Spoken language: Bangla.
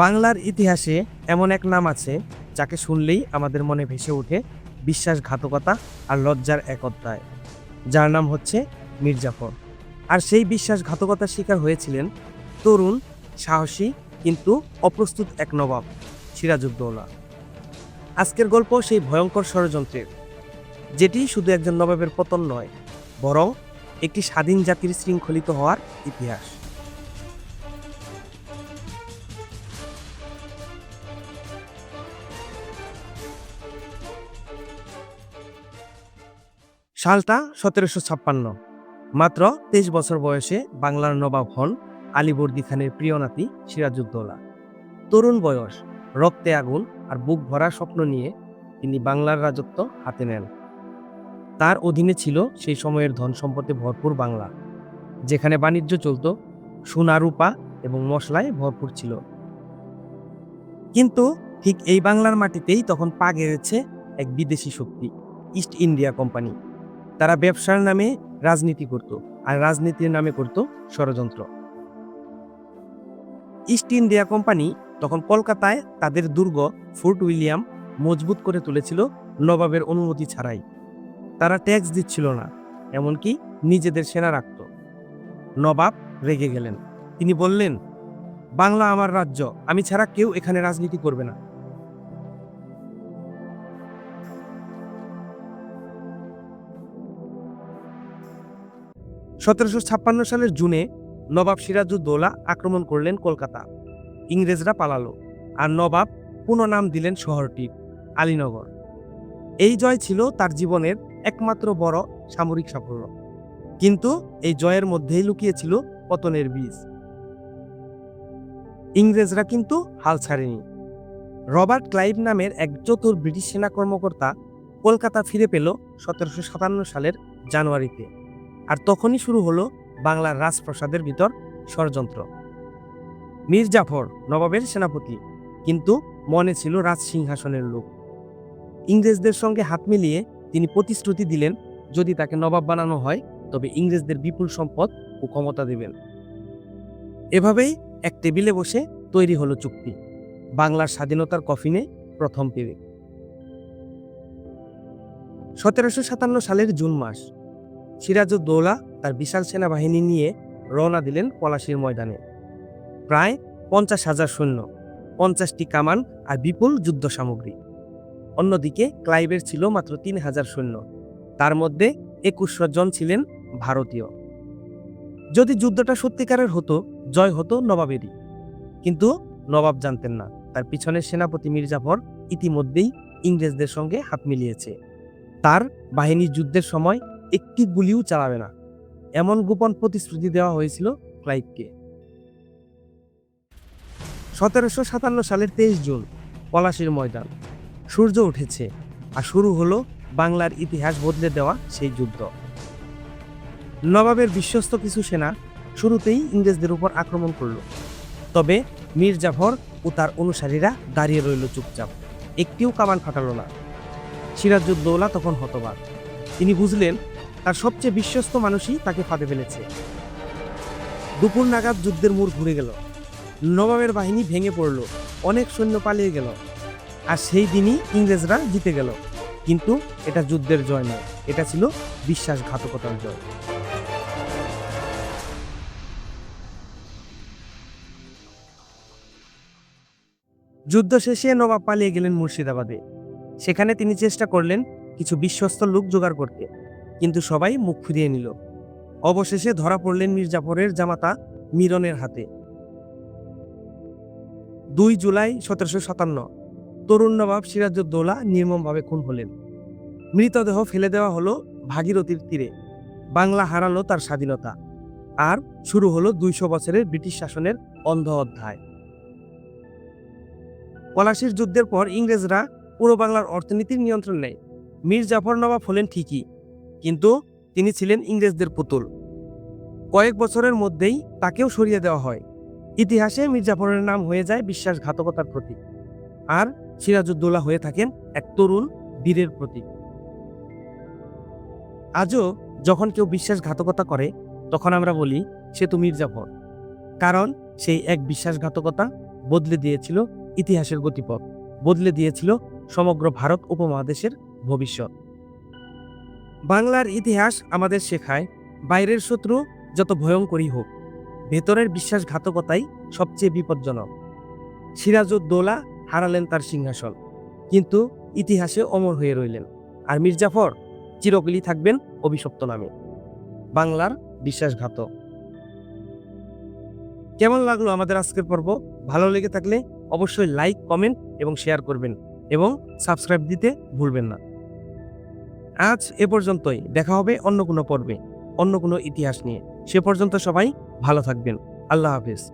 বাংলার ইতিহাসে এমন এক নাম আছে, যাকে শুনলেই আমাদের মনে ভেসে ওঠে বিশ্বাসঘাতকতা আর লজ্জার এক অধ্যায়, যার নাম হচ্ছে মির্জাফর। আর সেই বিশ্বাসঘাতকতার শিকার হয়েছিলেন তরুণ, সাহসী কিন্তু অপ্রস্তুত এক নবাব, সিরাজউদ্দৌলা। আজকের গল্প সেই ভয়ঙ্কর ষড়যন্ত্রের, যেটি শুধু একজন নবাবের পতন নয়, বরং একটি স্বাধীন জাতির শৃঙ্খলিত হওয়ার ইতিহাস। সালটা সতেরোশো ছাপ্পান্ন। মাত্র তেইশ বছর বয়সে বাংলার নবাব হন আলীবর্দী খানের প্রিয় নাতি সিরাজউদ্দৌলা। তরুণ বয়স, রক্তে আগুন আর বুক ভরা স্বপ্ন নিয়ে তিনি বাংলার রাজত্ব হাতে নেন। তার অধীনে ছিল সেই সময়ের ধন সম্পদে ভরপুর বাংলা, যেখানে বাণিজ্য চলত, সোনা, রূপা এবং মশলায় ভরপুর ছিল। কিন্তু ঠিক এই বাংলার মাটিতেই তখন পা গেড়েছে এক বিদেশি শক্তি, ইস্ট ইন্ডিয়া কোম্পানি। তারা ব্যবসার নামে রাজনীতি করত আর রাজনীতির নামে করত ষড়যন্ত্র। ইস্ট ইন্ডিয়া কোম্পানি তখন কলকাতায় তাদের দুর্গ ফোর্ট উইলিয়াম মজবুত করে তুলেছিল নবাবের অনুমতি ছাড়াই। তারা ট্যাক্স দিচ্ছিল না, এমনকি নিজেদের সেনা রাখত। নবাব রেগে গেলেন। তিনি বললেন, বাংলা আমার রাজ্য, আমি ছাড়া কেউ এখানে রাজনীতি করবে না। সতেরোশো ছাপ্পান্ন সালের জুনে নবাব সিরাজউদ্দৌলা আক্রমণ করলেন কলকাতা। ইংরেজরা পালালো আর নবাব পুনঃ নাম দিলেন শহরটির আলীনগর। এই জয় ছিল তার জীবনের একমাত্র বড় সামরিক সাফল্য। কিন্তু এই জয়ের মধ্যেই লুকিয়েছিল পতনের বীজ। ইংরেজরা কিন্তু হাল ছাড়েনি। রবার্ট ক্লাইভ নামের এক চতুর ব্রিটিশ সেনা কর্মকর্তা কলকাতা ফিরে পেল সতেরোশো সাতান্ন সালের জানুয়ারিতে। আর তখনই শুরু হলো বাংলার রাজপ্রাসাদের ভিতর ষড়যন্ত্র। মীর জাফর, নবাবের সেনাপতি, কিন্তু মনে ছিল রাজ সিংহাসনের লোক। ইংরেজদের সঙ্গে হাত মিলিয়ে তিনি প্রতিশ্রুতি দিলেন, যদি তাকে নবাব বানানো হয়, তবে ইংরেজদের বিপুল সম্পদ ও ক্ষমতা দেবেন। এভাবেই এক টেবিলে বসে তৈরি হলো চুক্তি, বাংলার স্বাধীনতার কফিনে প্রথম পেরে। সতেরোশো সাতান্ন সালের জুন মাস সিরাজউদ্দৌলা তার বিশাল সেনাবাহিনী নিয়ে রওনা দিলেন পলাশির ময়দানে। প্রায় পঞ্চাশ হাজার সৈন্য, পঞ্চাশটি কামান আর বিপুল যুদ্ধ সামগ্রী। অন্যদিকে ক্লাইভের ছিল মাত্র তিন হাজার সৈন্য, তার মধ্যে একুশশো জন ছিলেন ভারতীয়। যদি যুদ্ধটা সত্যিকারের হতো, জয় হতো নবাবেরই। কিন্তু নবাব জানতেন না, তার পিছনের সেনাপতি মির্জাফর ইতিমধ্যেই ইংরেজদের সঙ্গে হাত মিলিয়েছে। তার বাহিনী যুদ্ধের সময় একটি গুলিও চালাবে না। এমন গোপন প্রতিশ্রুতি দেওয়া হয়েছিল ক্লাইভকে। সতেরোশো সাতান্ন সালের তেইশ জুন, পলাশির ময়দান। সূর্য উঠেছে আর শুরু হলো বাংলার ইতিহাস বদলে দেওয়া সেই যুদ্ধ। নবাবের বিশ্বস্ত কিছু সেনা শুরুতেই ইংরেজদের উপর আক্রমণ করল। তবে মীর জাফর ও তার অনুসারীরা দাঁড়িয়ে রইল চুপচাপ। একটিও কামান ফাটালো না। সিরাজউদ্দৌলা তখন হতবাক। তিনি বুঝলেন তার সবচেয়ে বিশ্বস্ত মানুষই তাকে ফাঁদে ফেলেছে। দুপুর নাগাদ যুদ্ধের মোড় ঘুরে গেল। নবাবের বাহিনী ভেঙে পড়ল। অনেক সৈন্য পালিয়ে গেল। আর সেই দিনই ইংরেজরা জিতে গেল। কিন্তু এটা যুদ্ধের জয় নয়। এটা ছিল বিশ্বাসঘাতকতার জয়। যুদ্ধ শেষে নবাব পালিয়ে গেলেন মুর্শিদাবাদে। সেখানে তিনি চেষ্টা করলেন কিছু বিশ্বস্ত লোক জোগাড় করতে। কিন্তু সবাই মুখ ফিরিয়ে নিল। অবশেষে ধরা পড়লেন মীর জাফরের জামাতা মিরনের হাতে। দুই জুলাই সতেরোশো সাতান্ন, তরুণ নবাব সিরাজউদ্দৌলা নির্মমভাবে খুন হলেন। মৃতদেহ ফেলে দেওয়া হলো ভাগীরথীর তীরে। বাংলা হারালো তার স্বাধীনতা। আর শুরু হলো দুইশো বছরের ব্রিটিশ শাসনের অন্ধ অধ্যায়। পলাশির যুদ্ধের পর ইংরেজরা পুরো বাংলার অর্থনীতির নিয়ন্ত্রণ নেয়। মীর জাফর নবাব হলেন ঠিকই। কিন্তু তিনি ছিলেন ইংরেজদের পুতুল। কয়েক বছরের মধ্যেই তাকেও সরিয়ে দেওয়া হয়। ইতিহাসে মির্জাফরের নাম হয়ে যায় বিশ্বাসঘাতকতার প্রতীক। আর সিরাজউদ্দৌলা হয়ে থাকেন এক তরুণ বীরের প্রতীক। আজও যখন কেউ বিশ্বাসঘাতকতা করে, তখন আমরা বলি, সে তো মির্জাফর কারণ সেই এক বিশ্বাসঘাতকতা বদলে দিয়েছিল ইতিহাসের গতিপথ, বদলে দিয়েছিল সমগ্র ভারত উপমহাদেশের ভবিষ্যৎ। বাংলার ইতিহাস আমাদের শেখায়, বাইরের শত্রু যত ভয়ঙ্করই হোক, ভেতরের বিশ্বাসঘাতকতাই সবচেয়ে বিপজ্জনক। সিরাজউদ্দৌলা হারালেন তার সিংহাসন, কিন্তু ইতিহাসে অমর হয়ে রইলেন, আর মির্জাফর চিরকলি থাকবেন অভিশপ্ত নামে। বাংলার বিশ্বাসঘাতক। কেমন লাগল আমাদের আজকের পর্ব? ভালো লেগে থাকলে অবশ্যই লাইক কমেন্ট এবং শেয়ার করবেন এবং সাবস্ক্রাইব দিতে ভুলবেন না। আজ এ পর্যন্তই। দেখা হবে অন্য কোনো পর্বে, অন্য কোনো ইতিহাস নিয়ে। সে পর্যন্ত সবাই ভালো থাকবেন। আল্লাহ হাফিজ।